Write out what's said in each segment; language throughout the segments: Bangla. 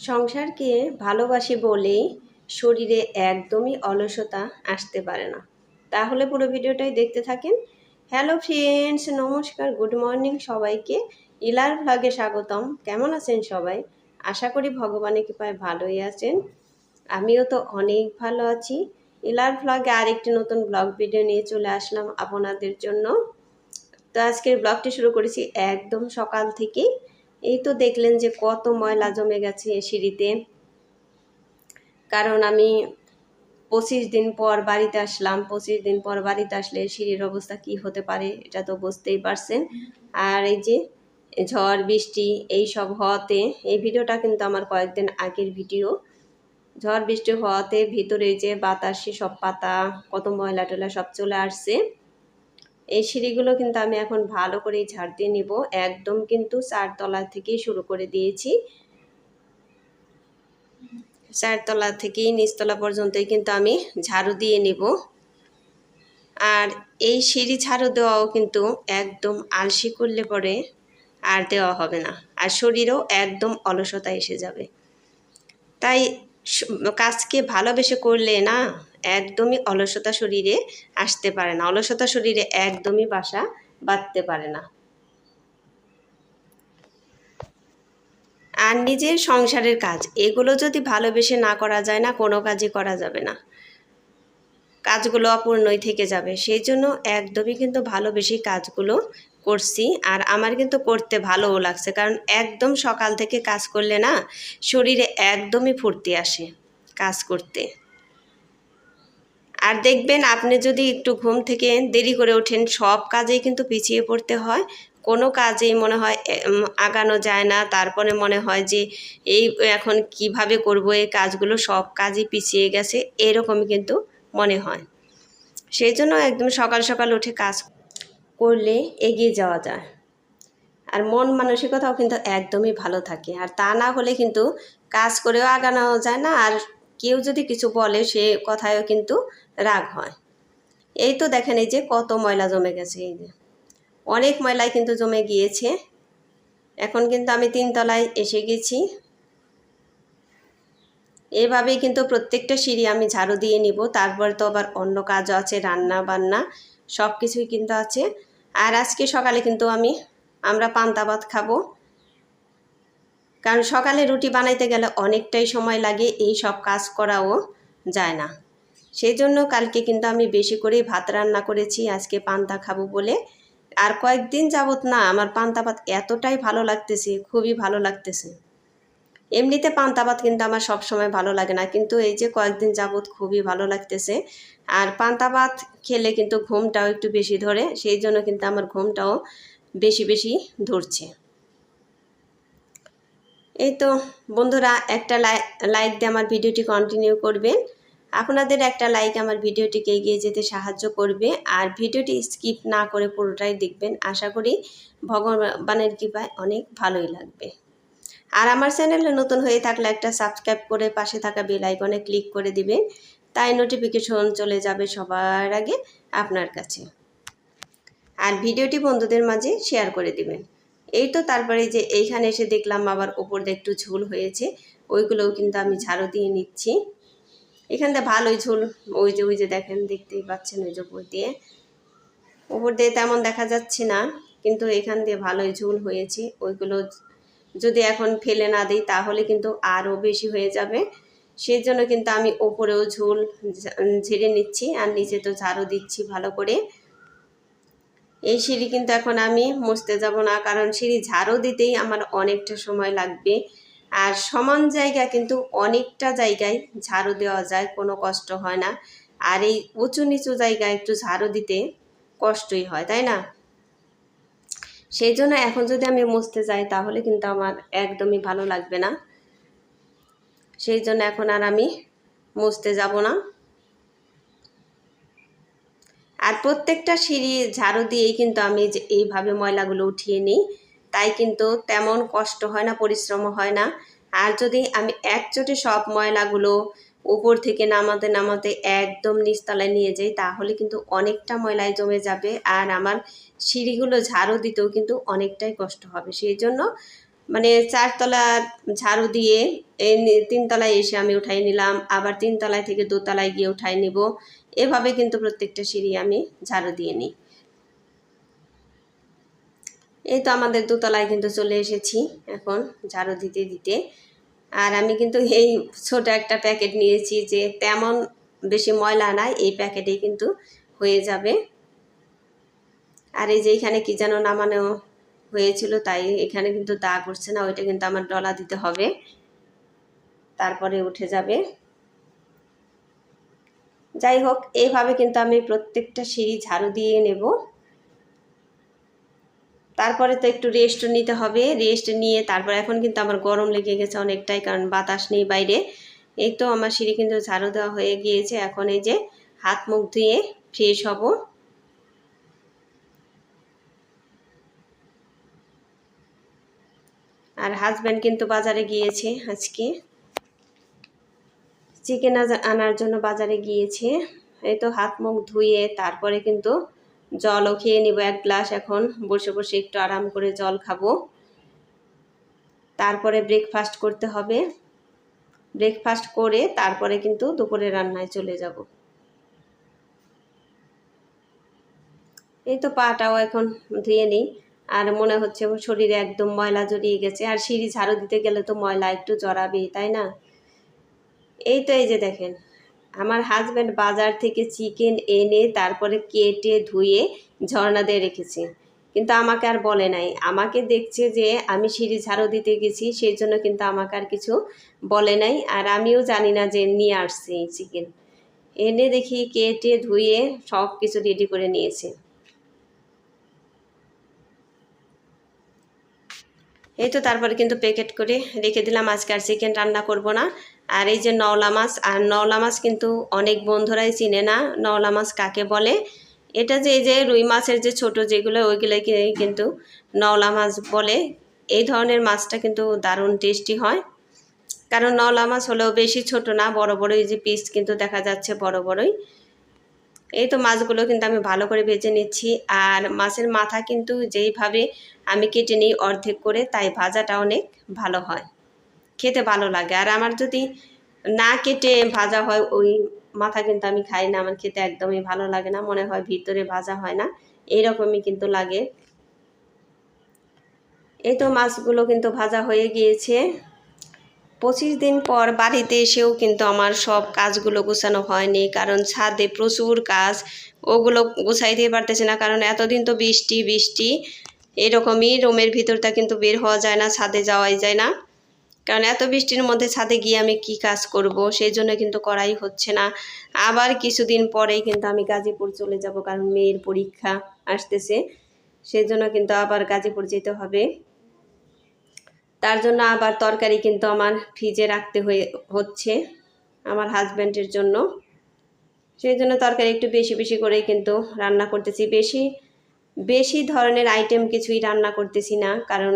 সংসারকে ভালোবাসি বলেই শরীরে একদমই অলসতা আসতে পারে না। তাহলে পুরো ভিডিওটাই দেখতে থাকেন। হ্যালো ফ্রেন্ডস, নমস্কার, গুড মর্নিং সবাইকে। ইলার ভ্লগে স্বাগতম। কেমন আছেন সবাই? আশা করি ভগবানের কৃপায় ভালোই আছেন। আমিও তো অনেক ভালো আছি। ইলার ভ্লগে আরেকটি নতুন ব্লগ ভিডিও নিয়ে চলে আসলাম আপনাদের জন্য। তো আজকের ব্লগটি শুরু করেছি একদম সকাল থেকেই। এই তো দেখলেন যে কত ময়লা জমে গেছে সিঁড়িতে। কারণ আমি পঁচিশ দিন পর বাড়িতে আসলাম, পঁচিশ দিন পর বাড়িতে আসলে সিঁড়ির অবস্থা কি হতে পারে এটা তো বুঝতেই পারছেন। আর এই যে ঝড়, বৃষ্টি এই সব হওয়াতে, এই ভিডিওটা কিন্তু আমার কয়েকদিন আগের ভিডিও। ঝড়, বৃষ্টি হওয়াতে ভিতরে যে বাতাসে সব পাতা, কত ময়লা টয়লা সব চলে আসছে। এই সিঁড়িগুলো কিন্তু আমি এখন ভালো করে ঝাড় দিয়ে নিব। একদম কিন্তু চারতলা থেকেই শুরু করে দিয়েছি। চারতলা থেকেই নিচতলা পর্যন্তই কিন্তু আমি ঝাড়ু দিয়ে নিব। আর এই সিঁড়ি ঝাড়ু দেওয়াও কিন্তু একদম আলসি করলে পরে আর দেওয়া হবে না। আর শরীরেও একদম অলসতা এসে যাবে। তাই কাজকে ভালোবেসে করলে না একদমই অলসতা শরীরে আসতে পারে না। অলসতা শরীরে একদমই বাসা বাঁধতে পারে না। আর নিজের সংসারের কাজ, এগুলো যদি ভালোবেসে না করা যায় না, কোনো কাজই করা যাবে না। কাজগুলো অপূর্ণই থেকে যাবে। সেই জন্য একদমই কিন্তু ভালোবেসে কাজগুলো করছি। আর আমার কিন্তু করতে ভালোও লাগছে। কারণ একদম সকাল থেকে কাজ করলে না, শরীরে একদমই ফুর্তি আসে কাজ করতে। আর দেখবেন আপনি যদি একটু ঘুম থেকে দেরি করে ওঠেন, সব কাজেই কিন্তু পিছিয়ে পড়তে হয়। কোনো কাজেই মনে হয় আগানো যায় না। তারপরে মনে হয় যে, এই এখন কীভাবে করব, এই কাজগুলো সব কাজই পিছিয়ে গেছে, এরকমই কিন্তু মনে হয়। সেই জন্য একদম সকাল সকাল উঠে কাজ করলে এগিয়ে যাওয়া যায়। আর মন মানসিকতাও কিন্তু একদমই ভালো থাকে। আর তা না হলে কিন্তু কাজ করেও আগানো যায় না। আর কেউ যদি কিছু বলে সে কথায়ও কিন্তু রাগ হয়। এই তো দেখেন এই যে কত ময়লা জমে গেছে এই যে। অনেক ময়লায় কিন্তু জমে গিয়েছে। এখন কিন্তু আমি তিনতলায় এসে গেছি। এভাবেই কিন্তু প্রত্যেকটা সিঁড়ি আমি ঝাড়ু দিয়ে নিব। তারপর তো আবার অন্য কাজও আছে, রান্না বান্না সব কিছুই কিন্তু আছে। আর আজকে সকালে কিন্তু আমি, আমরা পান্তা ভাত খাব। কারণ সকালে রুটি বানাইতে গেলে অনেকটাই সময় লাগে, এই সব কাজ করাও যায় না। সেই জন্য কালকে কিন্তু আমি বেশি করেই ভাত রান্না করেছি, আজকে পান্তা খাব বলে। আর কয়েকদিন যাবত না, আমার পান্তা ভাত এতটাই ভালো লাগতেছে, খুবই ভালো লাগতেছে। এমনিতে পান্তা ভাত কিন্তু আমার সব সময় ভালো লাগে না, কিন্তু এই যে কয়েকদিন যাবত খুবই ভালো লাগতেছে। আর পান্তা ভাত খেলে কিন্তু ঘুমটাও একটু বেশি ধরে, সেই জন্য কিন্তু আমার ঘুমটাও বেশি বেশি ধরছে। এই তো বন্ধুরা, একটা লাইক দিয়ে আমার ভিডিওটি কন্টিনিউ করবেন। আপনাদের একটা লাইক আমার ভিডিওটিকে এগিয়ে যেতে সাহায্য করবে। আর ভিডিওটি স্কিপ না করে পুরোটাই দেখবেন। আশা করি ভগবানের কৃপায় অনেক ভালোই লাগবে। আর আমার চ্যানেলে নতুন হয়ে থাকলে একটা সাবস্ক্রাইব করে পাশে থাকা বেল আইকনে ক্লিক করে দিবেন। তাই নোটিফিকেশন চলে যাবে সবার আগে আপনার কাছে। আর ভিডিওটি বন্ধুদের মাঝে শেয়ার করে দিবেন। এই তো তারপরে যে এইখানে এসে দেখলাম আবার ওপর দিয়ে একটু ঝোল হয়েছে, ওইগুলোও কিন্তু আমি ঝাড়ু দিয়ে নিচ্ছি। এখান থেকে ভালোই ঝোল, ওই যে ওই যে দেখেন, দেখতেই পাচ্ছেন ওই যে উপর দিয়ে। ওপর দিয়ে তেমন দেখা যাচ্ছে না, কিন্তু এখান দিয়ে ভালোই ঝোল হয়েছে, ওইগুলো যদি এখন ফেলে না দিই তাহলে কিন্তু আরও বেশি হয়ে যাবে। সেই জন্য কিন্তু আমি ওপরেও ঝোল ঝেড়ে নিচ্ছি আর নিচে তো ঝাড়ু দিচ্ছি ভালো করে। এই সিঁড়ি কিন্তু এখন আমি মুছতে যাব না, কারণ সিঁড়ি ঝাড়ু দিতেই আমার অনেকটা সময় লাগবে। আর সমান জায়গা কিন্তু অনেকটা জায়গায় ঝাড়ু দেওয়া যায়, কোনো কষ্ট হয় না। আর এই উঁচু নিচু জায়গায় একটু ঝাড়ু দিতে কষ্টই হয়, তাই না? সেই জন্য এখন যদি আমি মুছতে যাই, তাহলে কিন্তু আমার একদমই ভালো লাগবে না। সেই জন্য এখন আর আমি মুছতে যাব না। আর প্রত্যেকটা সিঁড়ি ঝাড়ু দিয়েই কিন্তু আমি এইভাবে ময়লাগুলো উঠিয়ে নিই। তাই কিন্তু তেমন কষ্ট হয় না পরিশ্রম হয় না। আর যদি আমি একচোটে সব ময়লাগুলো উপর থেকে নামাতে নামাতে একদম নিচতলায় নিয়ে যাই, তাহলে কিন্তু অনেকটা ময়লায় জমে যাবে। আর আমার সিঁড়িগুলো ঝাড়ু দিতেও কিন্তু অনেকটাই কষ্ট হবে। সেই জন্য মানে চারতলা ঝাড়ু দিয়ে এই তিনতলায় এসে আমি উঠাই নিলাম, আবার তিনতলায় থেকে দোতলায় গিয়ে উঠাই নিব। এভাবে কিন্তু প্রত্যেকটা সিঁড়ি আমি ঝাড়ু দিয়ে নিই। এই তো আমাদের দোতলায় কিন্তু চলে এসেছি এখন ঝাড়ু দিতে দিতে। আর আমি কিন্তু এই ছোট একটা প্যাকেট নিয়েছি যে তেমন বেশি ময়লা নাই, এই প্যাকেটেই কিন্তু হয়ে যাবে। আর এই যে এখানে কি যেন নামানো হয়েছিল, তাই এখানে কিন্তু দাগ উঠছে না, ওইটা কিন্তু আমার ডলা দিতে হবে। তারপরে উঠে যাবে। যাই হোক এইভাবে কিন্তু আমি প্রত্যেকটা সিঁড়ি ঝাড়ু দিয়ে নেব। তারপরে তো একটু রেস্ট নিতে হবে। রেস্ট নিয়ে তারপর এখন কিন্তু আমার গরম লেগে গেছে অনেকটাই, কারণ বাতাস নেই বাইরে। এই তো আমার সিঁড়ি কিন্তু ঝাড়ু দেওয়া হয়ে গিয়েছে। এখন এই যে হাত মুখ ধুয়ে ফ্রেশ হব। আর হাজব্যান্ড কিন্তু বাজারে গিয়েছে আজকে। চিকেন আনার জন্য বাজারে গিয়েছে। এই তো হাত মুখ ধুয়ে তারপরে কিন্তু জলও খেয়ে নিব, এক গ্লাস এখন। বসে বসে একটু আরাম করে জল খাব। তারপরে ব্রেকফাস্ট করতে হবে। ব্রেকফাস্ট করে তারপরে কিন্তু দুপুরে রান্নায় চলে যাব। এই তো পাটাও এখন ধুয়ে নিই। আর মনে হচ্ছে শরীরে একদম ময়লা জড়িয়ে গেছে। আর সিঁড়ি ঝাড়ু দিতে গেলে তো ময়লা একটু জড়াবেই, তাই না? এই তো এই যে দেখেন, আমার হাজব্যান্ড বাজার থেকে চিকেন এনে তারপরে কেটে ধুয়ে ঝর্ণা দিয়ে রেখেছে। কিন্তু আমাকে আর বলে নাই। আমাকে দেখছে যে আমি সিঁড়ি ঝাড়ু দিতে গেছি, সেই জন্য কিন্তু আমাকে আর কিছু বলে নাই। আর আমিও জানি না যে নিয়ে আসছি চিকেন এনে দেখি কেটে ধুয়ে সব কিছু রেডি করে নিয়েছে। এই তো তারপরে কিন্তু প্যাকেট করে রেখে দিলাম। আজকে আর চিকেন রান্না করব না। আর এই যে নওলা মাছ, আর নওলা মাছ কিন্তু অনেক বন্ধুরাই চিনে না, নওলা মাছ কাকে বলে? এটা যে এই যে রুই মাছের যে ছোট যেগুলো ওইগুলোকে কিন্তু নওলা মাছ বলে। এই ধরনের মাছটা কিন্তু দারুণ টেস্টি হয়। কারণ নওলা মাছ হলেও বেশি ছোট না, বড় বড়ই যে পিস কিন্তু দেখা যাচ্ছে বড় বড়ই। এই তো মাছগুলো কিন্তু আমি ভালো করে ভেজে নিচ্ছি। আর মাছের মাথা কিন্তু যেইভাবে আমি কেটে নিই অর্ধেক করে, তাই ভাজাটা অনেক ভালো হয়। খেতে ভালো লাগে। আর আমার যদি না কেটে ভাজা হয়, ওই মাথা কিন্তু আমি খাই না। আমার খেতে একদমই ভালো লাগে না। মনে হয় ভিতরে ভাজা হয় না। এইরকমই কিন্তু লাগে। এই তো মাছগুলো কিন্তু ভাজা হয়ে গিয়েছে। পঁচিশ দিন পর বাড়িতে এসেও কিন্তু আমার সব কাজগুলো গোছানো হয়নি। কারণ ছাদে প্রচুর কাজ, ওগুলো গুছাইতে পারতেছে না। কারণ এতদিন তো বৃষ্টি বৃষ্টি, এরকমই রুমের ভিতরটা কিন্তু বের হওয়া যায় না, ছাদে যাওয়াই যায় না। কারণ এত বৃষ্টির মধ্যে ছাদে গিয়ে আমি কি কাজ করব, সেই জন্য কিন্তু করাই হচ্ছে না। আবার কিছুদিন পরেই কিন্তু আমি গাজীপুর চলে যাব, কারণ মেয়ের পরীক্ষা আসতেছে। সেই জন্য কিন্তু আবার গাজীপুর যেতে হবে। তার জন্য আবার তরকারি কিন্তু আমার ফ্রিজে রাখতে হয়ে, হচ্ছে আমার হাজব্যান্ডের জন্য। সেই জন্য তরকারি একটু বেশি বেশি করেই কিন্তু রান্না করতেছি। বেশি বেশি ধরনের আইটেম কিছুই রান্না করতেছি না, কারণ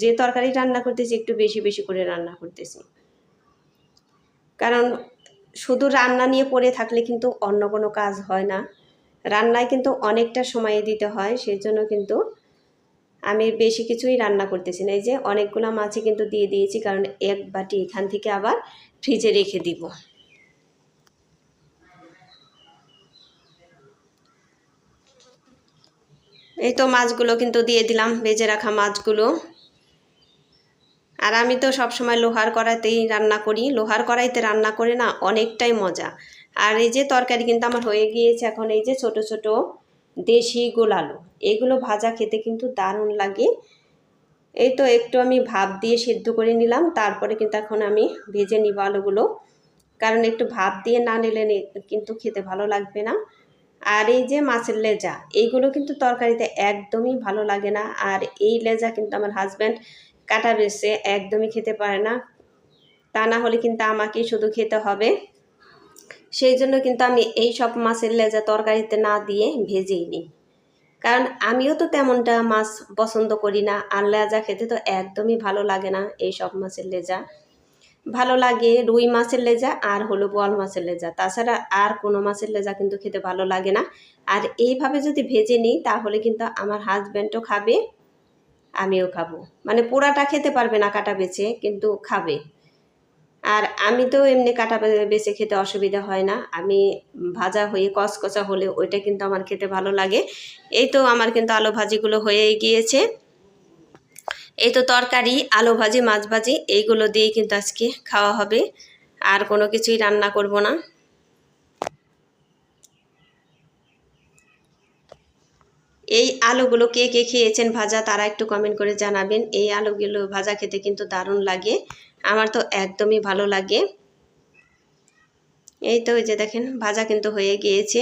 যে তরকারি রান্না করতেছি একটু বেশি বেশি করে রান্না করতেছি। কারণ শুধু রান্না নিয়ে পড়ে থাকলে কিন্তু অন্য কোনো কাজ হয় না। রান্নায় কিন্তু অনেকটা সময় দিতে হয় সেই জন্য কিন্তু আমি বেশি কিছুই রান্না করতেছি না। এই যে অনেকগুলো মাছই কিন্তু দিয়ে দিয়েছি, কারণ এক বাটি এখান থেকে আবার ফ্রিজে রেখে দিব। এই তো মাছগুলো কিন্তু দিয়ে দিলাম ভেজে রাখা মাছগুলো। আর আমি তো সবসময় লোহার কড়াইতেই রান্না করি। লোহার কড়াইতে রান্না করে না, অনেকটাই মজা। আর এই যে তরকারি কিন্তু আমার হয়ে গিয়েছে, এখন এই যে ছোট ছোট দেশি গোলালু এগুলো ভাজা খেতে কিন্তু দারুণ লাগে। এই তো একটু আমি ভাপ দিয়ে সেদ্ধ করে নিলাম, তারপরে কিন্তু এখন আমি ভেজে নিব আলুগুলো। কারণ একটু ভাপ দিয়ে না নিলে কিন্তু খেতে ভালো লাগবে না। আর এই যে মাছের লেজা, এইগুলো কিন্তু তরকারিতে একদমই ভালো লাগে না। আর এই লেজা কিন্তু আমার হাজব্যান্ড কাটা বেছে একদমই খেতে পারে না। তা না হলে কিন্তু আমাকেই শুধু খেতে হবে। সেই জন্য কিন্তু আমি এই সব মাছের লেজা তরকারিতে না দিয়ে ভেজেই নিই। কারণ আমিও তো তেমনটা মাছ পছন্দ করি না, আর লেজা খেতে তো একদমই ভালো লাগে না এই সব মাছের লেজা। ভালো লাগে রুই মাছের লেজা আর হলো বোয়াল মাছের লেজা। তাছাড়া আর কোনো মাছের লেজা কিন্তু খেতে ভালো লাগে না। আর এইভাবে যদি ভেজে নিই, তাহলে কিন্তু আমার হাজব্যান্ডও খাবে, আমিও খাব। মানে পোড়াটা খেতে পারবে না কাটা বেছে, কিন্তু খাবে। আর আমি তো এমনি কাটা বেছে খেতে অসুবিধা হয় না। আমি ভাজা হয়ে কচকচা হলে ওইটা কিন্তু আমার খেতে ভালো লাগে। এই তো আমার কিন্তু আলু ভাজিগুলো হয়ে গিয়েছে। এই তো তরকারি, আলু ভাজি, মাছ ভাজি, এইগুলো দিয়ে কিন্তু আজকে খাওয়া হবে। আর কোনো কিছুই রান্না করব না। এই আলুগুলো কে কে খেয়েছেন ভাজা তারা একটু কমেন্ট করে জানাবেন। এই আলুগুলো ভাজা খেতে কিন্তু দারুণ লাগে। আমার তো একদমই ভালো লাগে। এই তো ওই যে দেখেন, ভাজা কিন্তু হয়ে গিয়েছে।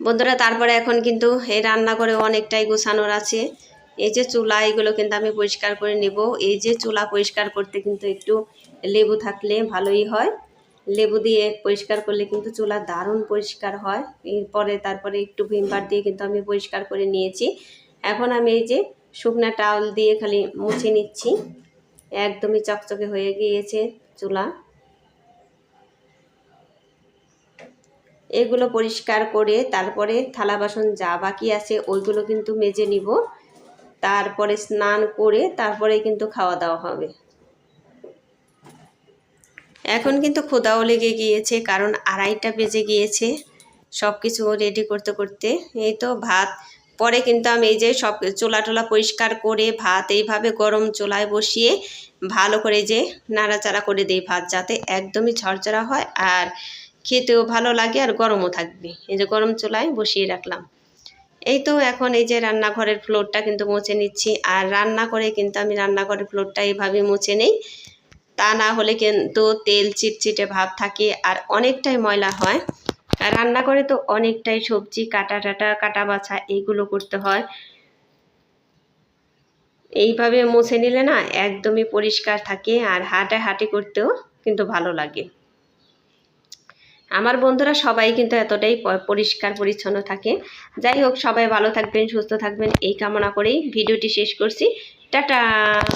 বন্ধুরা, তারপরে এখন কিন্তু এই রান্না করে অনেকটাই গোছানোর আছে। এই যে চুলা, এগুলো কিন্তু আমি পরিষ্কার করে নেব। এই যে চুলা পরিষ্কার করতে কিন্তু একটু লেবু থাকলে ভালোই হয়। লেবু দিয়ে পরিষ্কার করলে কিন্তু চুলা দারুণ পরিষ্কার হয়। এরপরে তারপরে একটু ভিমবার দিয়ে কিন্তু আমি পরিষ্কার করে নিয়েছি। এখন আমি এই যে শুকনা টাওয়াল দিয়ে খালি মুছে নিচ্ছি। একদমই চকচকে হয়ে গিয়েছে চুলা। এগুলো পরিষ্কার করে তারপরে থালা বাসন যা বাকি আছে ওইগুলো কিন্তু মেজে নিব। তারপরে স্নান করে তারপরে কিন্তু খাওয়া দাওয়া হবে। এখন কিন্তু ক্ষুদাও লেগে গিয়েছে, কারণ আড়াইটা বেজে গিয়েছে সব কিছু রেডি করতে করতে। এই তো ভাত, পরে কিন্তু আমি এই যে সব চোলা টোলা পরিষ্কার করে ভাত এইভাবে গরম চোলায় বসিয়ে ভালো করে যে নাড়াচাড়া করে দিই ভাত, যাতে একদমই ঝরঝরা হয় আর খেতেও ভালো লাগে আর গরমও থাকবে। এই যে গরম চোলায় বসিয়ে রাখলাম। এই তো এখন এই যে রান্নাঘরের ফ্লোরটা কিন্তু মুছে নিচ্ছি, আর রান্না করে কিন্তু আমি রান্নাঘরের ফ্লোরটা এইভাবে মুছে নেই। তা না হলে কিন্তু তেল চিটচিটে ভাব থাকে আর অনেকটাই ময়লা হয়। রান্না করে তো অনেকটাই সবজি, কাটা টাটা, কাটা বাছা এইগুলো করতে হয়। এইভাবে মুছে নিলে না একদমই পরিষ্কার থাকে আর হাঁটা হাঁটি করতেও কিন্তু ভালো লাগে। আমার বন্ধুরা সবাই কিন্তু এতটাই পরিষ্কার, পরিচ্ছন্ন থাকে। যাই হোক, সবাই ভালো থাকবেন, সুস্থ থাকবেন, এই কামনা করেই ভিডিওটি শেষ করছি। টাটা!